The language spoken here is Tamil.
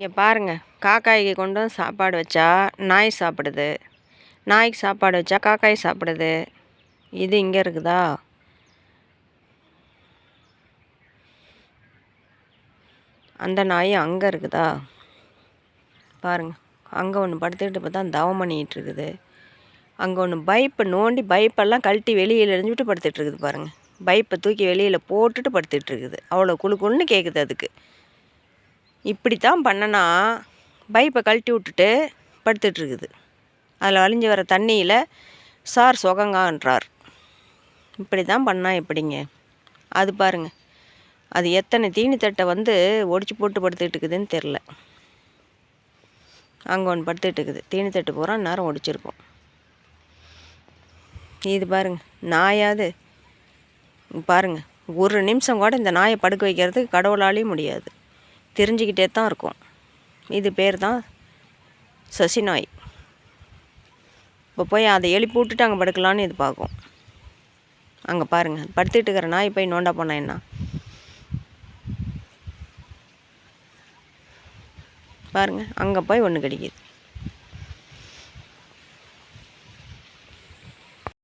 இங்கே பாருங்கள் காக்காய்க்கு கொண்டு வந்து சாப்பாடு வச்சா நாய் சாப்பிடுது. நாய்க்கு சாப்பாடு வச்சா காக்காய் சாப்பிடுது. இது இங்கே இருக்குதா? அந்த நாய் அங்கே இருக்குதா? பாருங்கள் அங்கே ஒன்று படுத்துக்கிட்டு இப்போ தான் தவம் பண்ணிக்கிட்டு இருக்குது. அங்கே ஒன்று பைப்பை நோண்டி பைப்பெல்லாம் கழட்டி வெளியில் எறிஞ்சுட்டு படுத்துட்டு இருக்குது பாருங்கள் பைப்பை தூக்கி வெளியில் போட்டுட்டு படுத்துட்டு இருக்குது. அவ்வளோ குழு குளுன்னு கேட்குது அதுக்கு. இப்படி தான் பண்ணனா பைப்பை கழட்டி விட்டுட்டு படுத்துட்ருக்குது அதில் வழிஞ்சு வர தண்ணியில் சார் சுகங்கான்றார். இப்படி தான் பண்ணால் எப்படிங்க? அது பாருங்க. அது எத்தனை தீனி தட்டை வந்து ஒடிச்சு போட்டு படுத்துட்டு இருக்குதுன்னு தெரில. அங்கே ஒன்று படுத்துட்டு இருக்குது தீனி தட்டு பூரா நேரம் ஒடிச்சிருக்கோம். இது பாருங்க. நாயாவது பாருங்க. ஒரு நிமிஷம் கூட இந்த நாயை படுக்க வைக்கிறதுக்கு கடவுளாலேயும் முடியாது. தெரிஞ்சுக்கிட்டே தான் இருக்கும். இது பேர் தான் சசி நாய் இப்போ போய் அதை எழுப்பி விட்டுட்டு அங்கே படுக்கலான்னு இது பார்க்கும். அங்கே பாருங்கள் படுத்துட்டு இருக்கிற நாய் போய் நோண்டா போனால் என்ன? பாருங்கள் அங்கே போய் ஒன்று கிடைக்கிது.